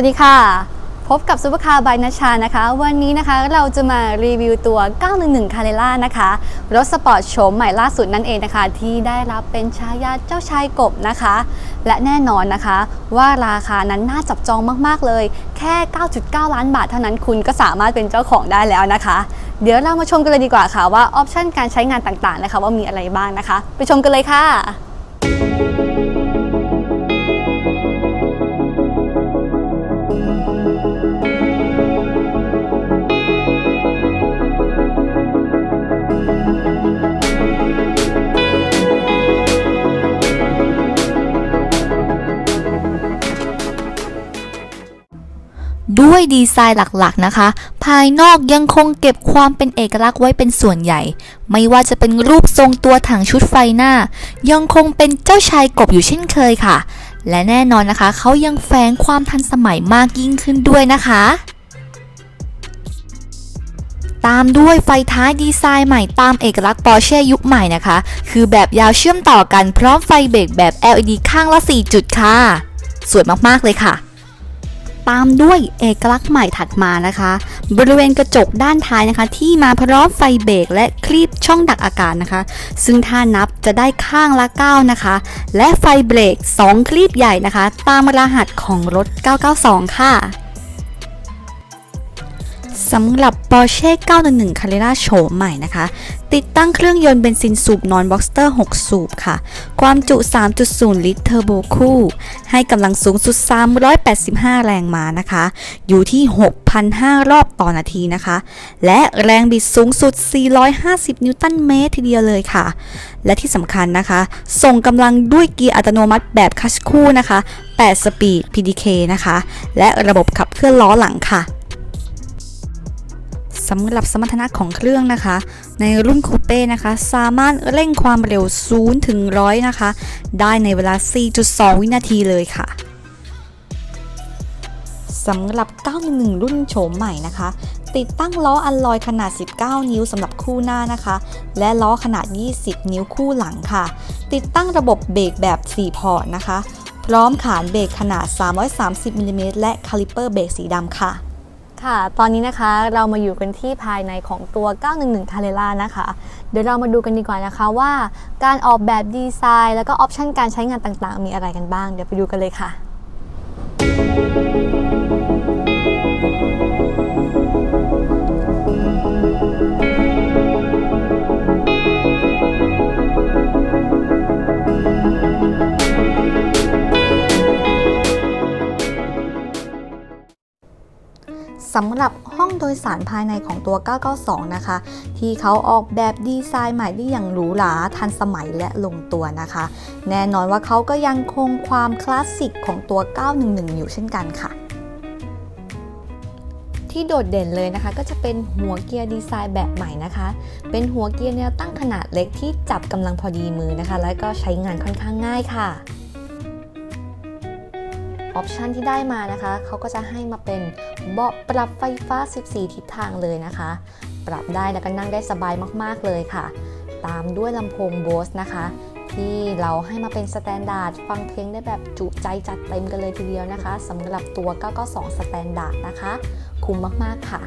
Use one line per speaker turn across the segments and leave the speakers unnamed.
วัสดีค่ะ พบกับซุปเปอร์คาร์บายนชานะคะ วันนี้นะคะเราจะมารีวิวตัว 911 c a r r e r a นะคะ รถสปอร์ตโฉมใหม่ล่าสุดนั่นเองนะคะ ที่ได้รับเป็นชายาเจ้าชายกบนะคะ และแน่นอนนะคะ ว่าราคานั้นน่าจับจองมากๆเลย แค่ 9.9 ล้านบาทเท่านั้นคุณก็สามารถเป็นเจ้าของได้แล้วนะคะ เดี๋ยวเรามาชมกันเลยดีกว่าค่ะว่าออปชันการใช้งานต่างๆนะคะ ว่ามีอะไรบ้างนะคะ ไปชมกันเลยค่ะ
ด้วยดีไซน์หลักๆนะคะ ภายนอกยังคงเก็บความเป็นเอกลักษณ์ไว้เป็นส่วนใหญ่ ไม่ว่าจะเป็นรูปทรงตัวถังชุดไฟหน้า ยังคงเป็นเจ้าชายกบอยู่เช่นเคยค่ะ และแน่นอนนะคะ เขายังแฝงความทันสมัยมากยิ่งขึ้นด้วยนะคะตามด้วยไฟท้ายดีไซน์ใหม่ตามเอกลักษณ์ปอร์เช่ยุคใหม่นะคะ คือแบบยาวเชื่อมต่อกันพร้อมไฟเบรกแบบ LED ข้างละ 4 จุดค่ะ สวยมาก ๆ เลยค่ะ
ตามด้วยเอกลักษณ์ใหม่ถัดมานะคะ บริเวณกระจกด้านท้ายนะคะ ที่มาพร้อมไฟเบรกและคลีปช่องดักอากาศนะคะ ซึ่งถ้านับจะได้ข้างละ 9 นะคะ และไฟเบรก 2 คลีปใหญ่นะคะ ตามรหัสของรถ 992 ค่ะ สำหรับ Porsche 911 Carrera โฉมใหม่นะคะ ติดตั้งเครื่องยนต์เบนซินสูบนอนบ็อกสเตอร์ 6 สูบค่ะ ความจุ 3.0 ลิตรเทอร์โบคู่ ให้กำลังสูงสุด 385 แรงม้านะคะ อยู่ที่ 6,500 รอบต่อนาทีนะคะ และแรงบิดสูงสุด 450 นิวตันเมตรทีเดียวเลยค่ะ และที่สำคัญนะคะ ส่งกำลังด้วยเกียร์อัตโนมัติแบบคัชคู่นะคะ 8 สปีด PDK นะคะ และระบบขับเคลื่อนล้อหลังค่ะ สำหรับสมรรถนะของเครื่องนะคะ ในรุ่นคูเป้นะคะ สามารถเร่งความเร็ว0ถึง100 นะคะ ได้ในเวลา 4.2 วินาทีเลยค่ะสำหรับ911รุ่นโฉมใหม่นะคะ ติดตั้งล้ออัลลอยขนาด 19 นิ้วสำหรับคู่หน้านะคะ และล้อขนาด 20 นิ้วคู่หลังค่ะ ติดตั้งระบบเบรกแบบ 4 พอร์ตนะคะ พร้อมขานเบรกขนาด 330มิลลิเมตรและคาลิเปอร์เบรกสีดำค่ะ ค่ะ ตอนนี้นะคะเรามาอยู่กันที่ภายในของตัว 911 c a r r e r a นะคะ เดี๋ยวเรามาดูกันดีกว่านะคะว่า การออกแบบดีไซน์ แล้วก็ออปชันการใช้งานต่างๆ มีอะไรกันบ้าง เดี๋ยวไปดูกันเลยค่ะ สำหรับห้องโดยสารภายในของตัว 992 นะคะ ที่เขาออกแบบดีไซน์ใหม่ได้อย่างหรูหราทันสมัยและลงตัวนะคะ แน่นอนว่าเขาก็ยังคงความคลาสสิกของตัว 911 อยู่เช่นกันค่ะที่โดดเด่นเลยนะคะ ก็จะเป็นหัวเกียร์ดีไซน์แบบใหม่นะคะ เป็นหัวเกียร์แนวตั้งขนาดเล็กที่จับกำลังพอดีมือนะคะ และก็ใช้งานค่อนข้างง่ายค่ะ ออปชันที่ได้มานะคะเขาก็จะให้มาเป็นเบาะปรับไฟฟ้า 14 ทิศทางเลยนะคะ ปรับได้แล้วก็นั่งได้สบายมากๆเลยค่ะ ตามด้วยลำโพง Bose นะคะ ที่เราให้มาเป็นสแตนดาร์ดฟังเพลงได้แบบจุใจจัดเต็มกันเลยทีเดียวนะคะสำหรับตัว 992 สแตนดาร์ดนะคะ คุ้มมากๆค่ะ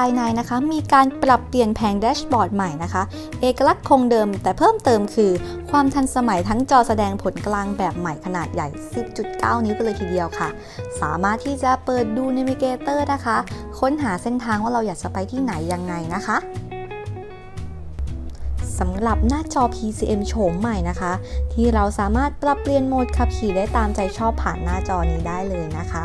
ายในนะคะ มีการปรับเปลี่ยนแผงแดชบอร์ดใหม่นะคะ เอกลักษณ์คงเดิมแต่เพิ่มเติมคือ ความทันสมัยทั้งจอแสดงผลกลางแบบใหม่ขนาดใหญ่ 10.9 นิ้วกันเลยทีเดียวค่ะ สามารถที่จะเปิดดู Navigator นะคะ ค้นหาเส้นทางว่าเราอยากจะไปที่ไหนยังไงนะคะสำหรับหน้าจอ PCM โฉมใหม่นะคะ ที่เราสามารถปรับเปลี่ยนโหมดขับขี่ได้ตามใจชอบผ่านหน้าจอนี้ได้เลยนะคะ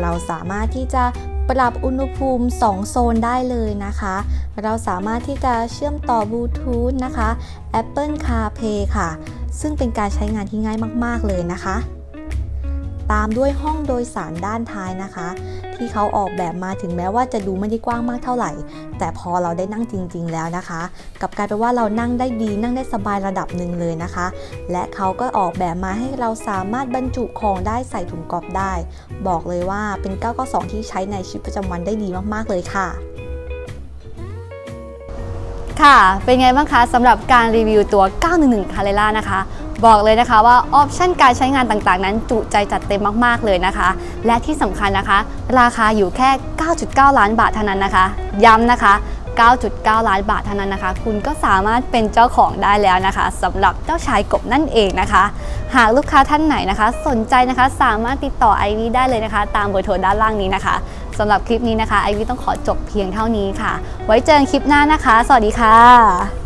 เราสามารถที่จะ ปรับอุณหภูมิ 2 โซนได้เลยนะคะ เราสามารถที่จะเชื่อมต่อบลูทูธนะคะ Apple CarPlay ค่ะ ซึ่งเป็นการใช้งานที่ง่ายมาก ๆ เลยนะคะ ตามด้วยห้องโดยสารด้านท้ายนะคะ ที่เขาออกแบบมาถึงแม้ว่าจะดูไม่ได้กว้างมากเท่าไหร่ แต่พอเราได้นั่งจริง ๆ แล้วนะคะกับกลายเป็นว่าเรานั่งได้ดีนั่งได้สบายระดับหนึ่งเลยนะคะ และเขาก็ออกแบบมาให้เราสามารถบรรจุของได้ใส่ถุงกอบได้ บอกเลยว่าเป็น992ที่ใช้ในชีวิตประจำวันได้ดีมากๆเลยค่ะค่ะ เป็นไงบ้างคะสำหรับการรีวิวตัว 911 c a r r e r a นะคะ
บอกเลยนะคะว่าออปชันการใช้งานต่างๆ นั้นจุใจจัดเต็มมากๆเลยนะคะ และที่สำคัญนะคะ ราคาอยู่แค่ 9.9 ล้านบาทเท่านั้นนะคะ ย้ำนะคะ 9.9 ล้านบาทเท่านั้นนะคะ คุณก็สามารถเป็นเจ้าของได้แล้วนะคะสำหรับเจ้าชายกบนั่นเองนะคะ หากลูกค้าท่านไหนนะคะ สนใจนะคะสามารถติดต่อไอวีได้เลยนะคะ ตามเบอร์โทรด้านล่างนี้นะคะสำหรับคลิปนี้นะคะไอวีต้องขอจบเพียงเท่านี้ค่ะ ไว้เจอกันคลิปหน้านะคะ สวัสดีค่ะ